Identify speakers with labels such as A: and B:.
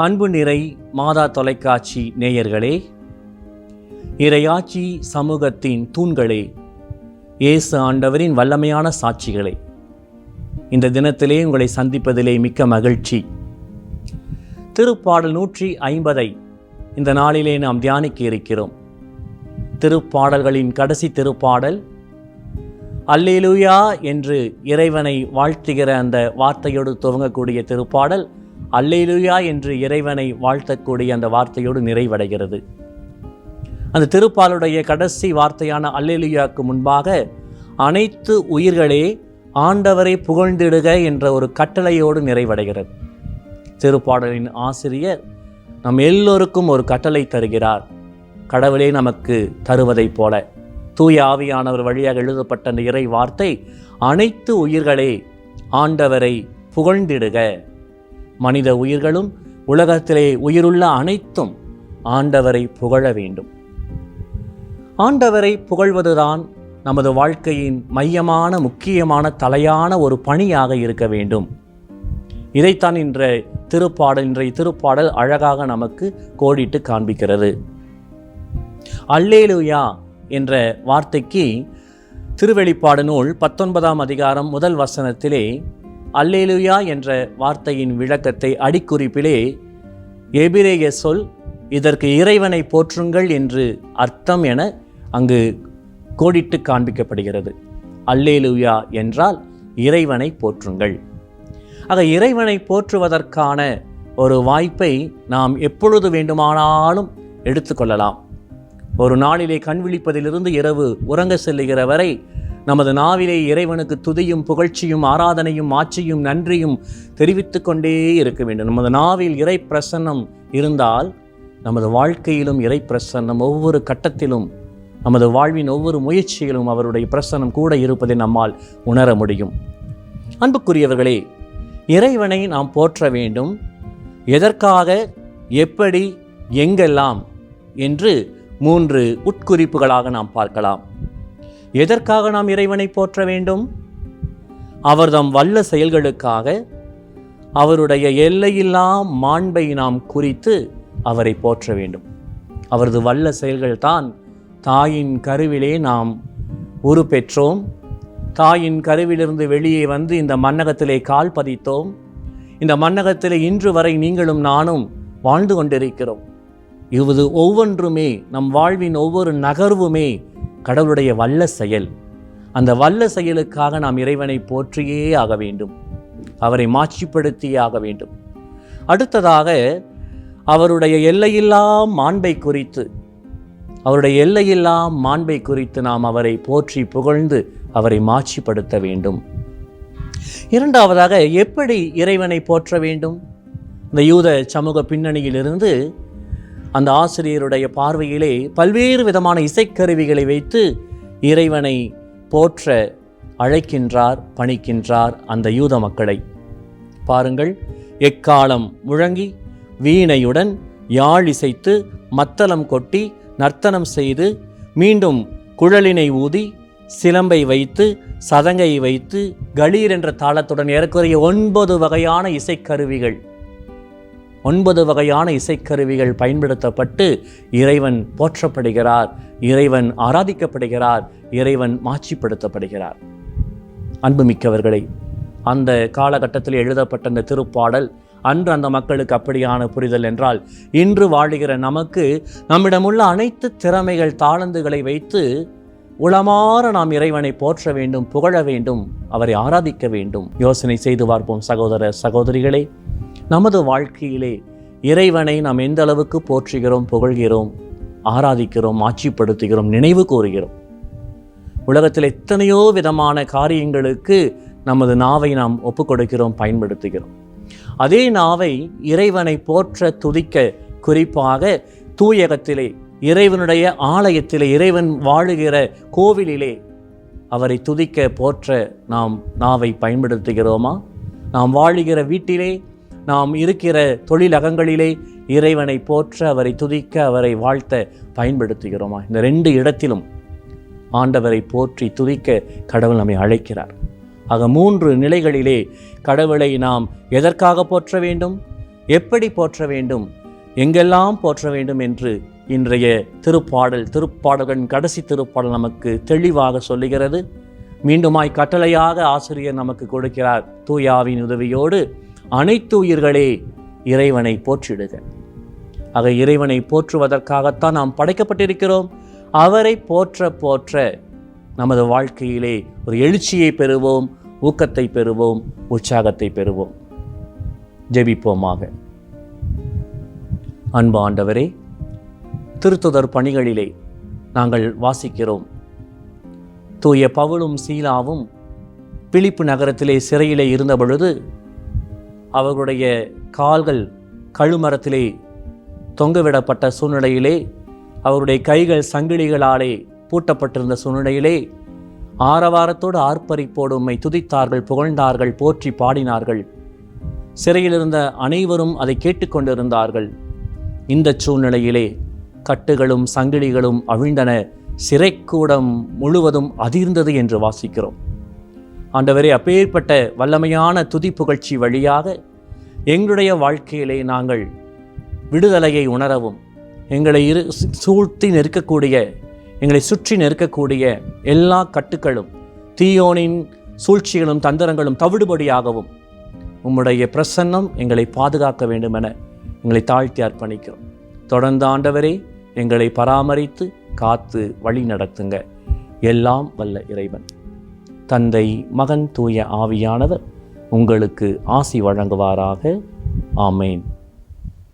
A: அன்பு நிறை மாதா தொலைக்காட்சி நேயர்களே இறையாட்சி சமூகத்தின் தூண்களே இயேசு ஆண்டவரின் வல்லமையான சாட்சிகளே இந்த தினத்திலே உங்களை சந்திப்பதிலே மிக்க மகிழ்ச்சி. திருப்பாடல் நூற்றி ஐம்பதை இந்த நாளிலே நாம் தியானிக்க இருக்கிறோம். திருப்பாடல்களின் கடைசி திருப்பாடல் அல்லேலூயா என்று இறைவனை வாழ்த்துகிற அந்த வார்த்தையோடு துவங்கக்கூடிய திருப்பாடல் அல்லேலுயா என்று இறைவனை வாழ்த்தக்கூடிய அந்த வார்த்தையோடு நிறைவடைகிறது. அந்த திருப்பாலுடைய கடைசி வார்த்தையான அல்லேலூயாவுக்கு முன்பாக அனைத்து உயிர்களே ஆண்டவரை புகழ்ந்திடுக என்ற ஒரு கட்டளையோடு நிறைவடைகிறது. திருப்பாடலின் ஆசிரியர் நம் எல்லோருக்கும் ஒரு கட்டளை தருகிறார். கடவுளே நமக்கு தருவதைப் போல. தூய ஆவியானவர் வழியாக எழுதப்பட்ட அந்த இறை வார்த்தை அனைத்து உயிர்களே ஆண்டவரை புகழ்ந்திடுக. மனித உயிர்களும் உலகத்திலே உயிருள்ள அனைத்தும் ஆண்டவரை புகழ வேண்டும். ஆண்டவரை புகழ்வதுதான் நமது வாழ்க்கையின் மையமான முக்கியமான தலையான ஒரு பணியாக இருக்க வேண்டும். இதைத்தான் இன்ற திருப்பாடல் இன்றைய திருப்பாடல் அழகாக நமக்கு கோடிட்டு காண்பிக்கிறது. அல்லேலுயா என்ற வார்த்தைக்கு திருவெளிப்பாடு நூல் பத்தொன்பதாம் அதிகாரம் முதல் வசனத்திலே அல்லேலுயா என்ற வார்த்தையின் விளக்கத்தை அடிக்குறிப்பிலே எபிரேய சொல் இதற்கு இறைவனை போற்றுங்கள் என்று அர்த்தம் என அங்கு கோடிட்டு காண்பிக்கப்படுகிறது. அல்லேலுயா என்றால் இறைவனை போற்றுங்கள் ஆக இறைவனை போற்றுவதற்கான ஒரு வாய்ப்பை நாம் எப்பொழுது வேண்டுமானாலும் எடுத்துக்கொள்ளலாம் ஒரு நாளிலே கண் விழிப்பதிலிருந்து இரவு உறங்க செல்லுகிற வரை நமது நாவிலே இறைவனுக்கு துதியும் புகழ்ச்சியும் ஆராதனையும் ஆட்சியும் நன்றியும் தெரிவித்து கொண்டே இருக்க வேண்டும். நமது நாவில் இறை பிரசன்னம் இருந்தால் நமது வாழ்க்கையிலும் இறை பிரசன்னம் ஒவ்வொரு கட்டத்திலும் நமது வாழ்வின் ஒவ்வொரு முயற்சியிலும் அவருடைய பிரசன்னம் கூட இருப்பதை நம்மால் உணர முடியும். அன்புக்குரியவர்களே இறைவனை நாம் போற்ற வேண்டும். எதற்காக எப்படி எங்கெல்லாம் என்று மூன்று உட்குறிப்புகளாக நாம் பார்க்கலாம். எதற்காக நாம் இறைவனை போற்ற வேண்டும்? அவர்தம் வல்ல செயல்களுக்காக அவருடைய எல்லையில்லா மாண்பை நாம் குறித்து அவரை போற்ற வேண்டும். அவரது வல்ல செயல்கள்தான் தாயின் கருவிலே நாம் உரு பெற்றோம் தாயின் கருவிலிருந்து வெளியே வந்து இந்த மன்னகத்திலே கால் பதித்தோம். இந்த மன்னகத்திலே இன்று வரை நீங்களும் நானும் வாழ்ந்து கொண்டிருக்கிறோம். இது ஒவ்வொன்றுமே நம் வாழ்வின் ஒவ்வொரு நகர்வுமே கடவுளுடைய வல்ல செயல். அந்த வல்ல செயலுக்காக நாம் இறைவனை போற்றியே ஆக வேண்டும். அவரை மாட்சிப்படுத்தியே ஆக வேண்டும். அடுத்ததாக அவருடைய எல்லையில்லா மாண்பை குறித்து அவருடைய எல்லையில்லா மாண்பை குறித்து நாம் அவரை போற்றி புகழ்ந்து அவரை மாட்சிப்படுத்த வேண்டும். இரண்டாவதாக எப்படி இறைவனை போற்ற வேண்டும்? இந்த யூத சமூக பின்னணியிலிருந்து அந்த ஆசிரியருடைய பார்வையிலே பல்வேறு விதமான இசைக்கருவிகளை வைத்து இறைவனை போற்ற அழைக்கின்றார் பணிக்கின்றார் அந்த யூத மக்களை. பாருங்கள் எக்காலம் முழங்கி வீணையுடன் யாழ் இசைத்து மத்தளம் கொட்டி நர்த்தனம் செய்து மீண்டும் குழலினை ஊதி சிலம்பை வைத்து சதங்கை வைத்து கலீர் என்ற தாளத்துடன் ஏறக்குறைய ஒன்பது வகையான இசைக்கருவிகள். ஒன்பது வகையான இசைக்கருவிகள் பயன்படுத்தப்பட்டு இறைவன் போற்றப்படுகிறார் இறைவன் ஆராதிக்கப்படுகிறார் இறைவன் மாட்சிப்படுத்தப்படுகிறார். அன்புமிக்கவர்களை அந்த காலகட்டத்தில் எழுதப்பட்ட அந்த திருப்பாடல் அன்று அந்த மக்களுக்கு அப்படியான புரிதல் என்றால் இன்று வாழுகிற நமக்கு நம்மிடமுள்ள அனைத்து திறமைகள் தாளந்துகளை வைத்து உளமாற நாம் இறைவனை போற்ற வேண்டும் புகழ வேண்டும் அவரை ஆராதிக்க வேண்டும். யோசனை செய்து பார்ப்போம் சகோதர சகோதரிகளே. நமது வாழ்க்கையிலே இறைவனை நாம் எந்த அளவுக்கு போற்றுகிறோம் புகழ்கிறோம் ஆராதிக்கிறோம் ஆட்சிப்படுத்துகிறோம் நினைவு கூறுகிறோம்? உலகத்தில் எத்தனையோ விதமான காரியங்களுக்கு நமது நாவை நாம் ஒப்புக்கொடுக்கிறோம் பயன்படுத்துகிறோம். அதே நாவை இறைவனை போற்ற துதிக்க குறிப்பாக தூயகத்திலே இறைவனுடைய ஆலயத்திலே இறைவன் வாழுகிற கோவிலிலே அவரை துதிக்க போற்ற நாம் நாவை பயன்படுத்துகிறோமா? நாம் வாழுகிற வீட்டிலே நாம் இருக்கிற தொழிலகங்களிலே இறைவனை போற்ற அவரை துதிக்க அவரை வாழ்த்த பயன்படுத்துகிறோமா? இந்த ரெண்டு இடத்திலும் ஆண்டவரை போற்றி துதிக்க கடவுள் நம்மை அழைக்கிறார். ஆக மூன்று நிலைகளிலே கடவுளை நாம் எதற்காக போற்ற வேண்டும்? எப்படி போற்ற வேண்டும்? எங்கெல்லாம் போற்ற வேண்டும் என்று இன்றைய திருப்பாடல் திருப்பாடல்களின் கடைசி திருப்பாடல் நமக்கு தெளிவாக சொல்லுகிறது. மீண்டுமாய் கட்டளையாக ஆசிரியர் நமக்கு கொடுக்கிறார். தூயாவின் உதவியோடு அனைத்து உயிர்களே இறைவனை போற்றிடுக. ஆக இறைவனை போற்றுவதற்காகத்தான் நாம் படைக்கப்பட்டிருக்கிறோம். அவரை போற்ற போற்ற நமது வாழ்க்கையிலே ஒரு எழுச்சியை பெறுவோம் ஊக்கத்தை பெறுவோம் உற்சாகத்தை பெறுவோம். ஜெபிப்போமாக. அன்பு ஆண்டவரே திருத்துதர் பணிகளிலே நாங்கள் வாசிக்கிறோம். தூய பவுலும் சீலாவும் பிலிப்பு நகரத்திலே சிறையிலே இருந்த பொழுது அவர்களுடைய கால்கள் கழுமரத்திலே தொங்கவிடப்பட்ட சூழ்நிலையிலே அவருடைய கைகள் சங்கிலிகளாலே பூட்டப்பட்டிருந்த சூழ்நிலையிலே ஆரவாரத்தோடு ஆர்ப்பரிப்போடு உம்மை துதித்தார்கள் புகழ்ந்தார்கள் போற்றி பாடினார்கள். சிறையில் இருந்த அனைவரும் அதை கேட்டுக்கொண்டிருந்தார்கள் இந்த சூழ்நிலையிலே கட்டுகளும் சங்கிலிகளும் அவிழ்ந்தன. சிறைக்கூடம் முழுவதும் அதிர்ந்தது என்று வாசிக்கிறோம். ஆண்டவரே அப்பேற்பட்ட வல்லமையான துதி புகழ்ச்சி வழியாக எங்களுடைய வாழ்க்கையிலே நாங்கள் விடுதலையை உணரவும் எங்களை இரு சூழ்த்தி நிற்கக்கூடிய எங்களை சுற்றி நிற்கக்கூடிய எல்லா கட்டுக்களும் தீயோனின் சூழ்ச்சிகளும் தந்திரங்களும் தவிடுபடியாகவும் உம்முடைய பிரசன்னம் எங்களை பாதுகாக்க வேண்டுமென எங்களை தாழ்த்தி அர்ப்பணிக்கிறோம். தொடர்ந்து ஆண்டவரே எங்களை பராமரித்து காத்து வழி நடத்துங்க. எல்லாம் வல்ல இறைவன். தந்தை மகன் தூய ஆவியானவர் உங்களுக்கு ஆசி வழங்குவாராக. ஆமேன்.